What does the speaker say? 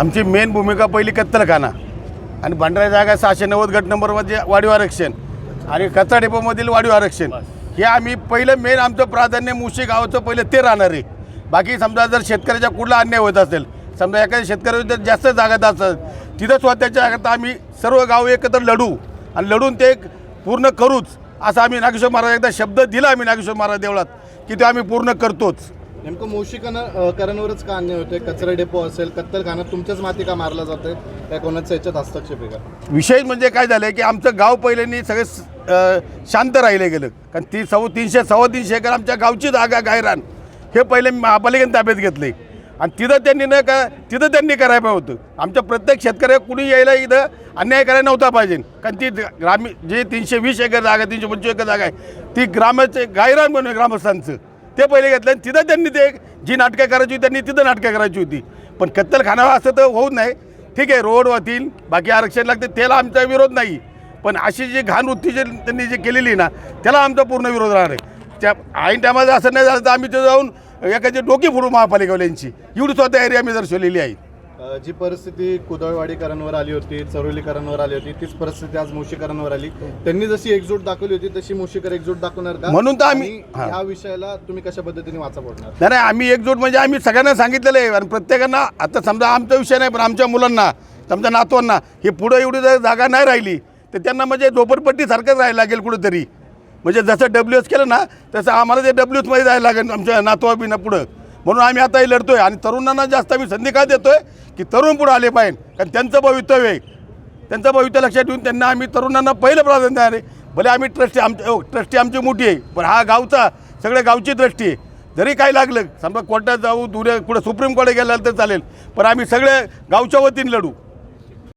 आमची मेन भूमिका पहिली कत्तलखाना. आणि भंडारा जागा सहाशे नव्वद गट नंबरमध्ये वाढीव आरक्षण. आणि कचरा डेपोमधील वाढीव आरक्षण. हे आम्ही पहिलं मेन आमचं प्राधान्य मुशी गावाचं पहिलं ते राहणार आहे. बाकी समजा जर शेतकऱ्याच्या कुठला अन्याय होत असेल समजा एखाद्या शेतकऱ्याविरुद्ध जास्त जागात असेल तिथं स्वतःच्या जागात आम्ही सर्व गाव एकत्र लढू. आणि लढून ते पूर्ण करूच असं आम्ही नागेश्वर महाराज एकदा शब्द दिला आम्ही नागेश्वर महाराज देवळात की ते आम्ही पूर्ण करतोच. नेमकं मोशीकरण करणवरच का अन्याय होते कचरा डेपो असेल कत्तलखाना तुमच्याच माती का मारला जाते त्या कोणाचा याच्यात हस्तक्षेप आहे का? विशेष म्हणजे काय झालं आहे की आमचं गाव पहिल्यांनी सगळे शांत राहिले गेलं. कारण ती सव्वा तीनशे सव्वा तीनशे एकर आमच्या गावची जागा गायरान हे पहिले महापालिकेने ताब्यात घेतले. आणि तिथं त्यांनी न का तिथं त्यांनी करायला होतं. आमच्या प्रत्येक शेतकऱ्या कुणी यायला इथं अन्याय करायला नव्हता पाहिजे. कारण ती ग्रामीण जे तीनशे वीस एकर जागा तीनशे पंचवीस एकर जागा आहे ती ग्रामाचे गायरान बनवे ग्रामस्थांचं. ते पहिले घेतलं आणि तिथं त्यांनी ते जी नाटकं करायची होती त्यांनी तिथं नाटकं करायची होती. पण कत्तलखाना असं तर होऊ नाही. ठीक आहे रोड होतील बाकी आरक्षण लागते त्याला आमचा विरोध नाही. पण अशी जी घाणवृत्ती जे त्यांनी जे केलेली ना त्याला आमचा पूर्ण विरोध राहणार आहे. त्या ऐन टायमाला असं नाही झालं तर आम्ही ते जाऊन एखादी डोकी फोडू महापालिकावाल्यांची. एवढी स्वतः एरिया आम्ही दर्शवलेली आहे. जी परिस्थिती कुदळवाडीकरांवर आली होती चरोलीकरांवर आली होती तीच परिस्थिती आज मोशीकरांवर आली. त्यांनी जशी एकजूट दाखवली होती तशी मोशीकर एकजूट दाखवणार का? म्हणून तर आम्ही-. ह्या विषयाला तुम्ही कशा पद्धतीने वाचा फोडणार नाही नाही आम्ही एकजूट म्हणजे आम्ही सगळ्यांना सांगितलेलं आहे. आणि प्रत्येकांना आता समजा आमचा विषय नाही पण आमच्या मुलांना समजा नातवांना हे पुढं एवढी जर जागा नाही राहिली तर त्यांना म्हणजे झोपडपट्टीसारखंच राहायला लागेल कुठंतरी. म्हणजे जसं डब्ल्यू एस केलं ना तसं आम्हाला ते डब्ल्यू एसमध्ये जायला लागेल आमच्या नातवाबीनं पुढं. म्हणून आम्ही आताही आहे आणि तरुणांना जास्त आम्ही संधी का आहे की तरुण पुढं आले पाहिजे. कारण त्यांचं भवितव्य आहे. त्यांचं भविष्य लक्षात ठेवून त्यांना आम्ही तरुणांना पहिलं प्राधान्य देणार आहे. भले आम्ही ट्रस्टी आमच्या ट्रस्टी आमची मोठी आहे पण हा गावचा सगळ्या गावची ट्रस्टी आहे. जरी काही लागलं समजा कोर्टात जाऊ दूर कुठं सुप्रीम कोर्टात गेलं तर चालेल. पण आम्ही सगळे गावच्या वतीने लढू.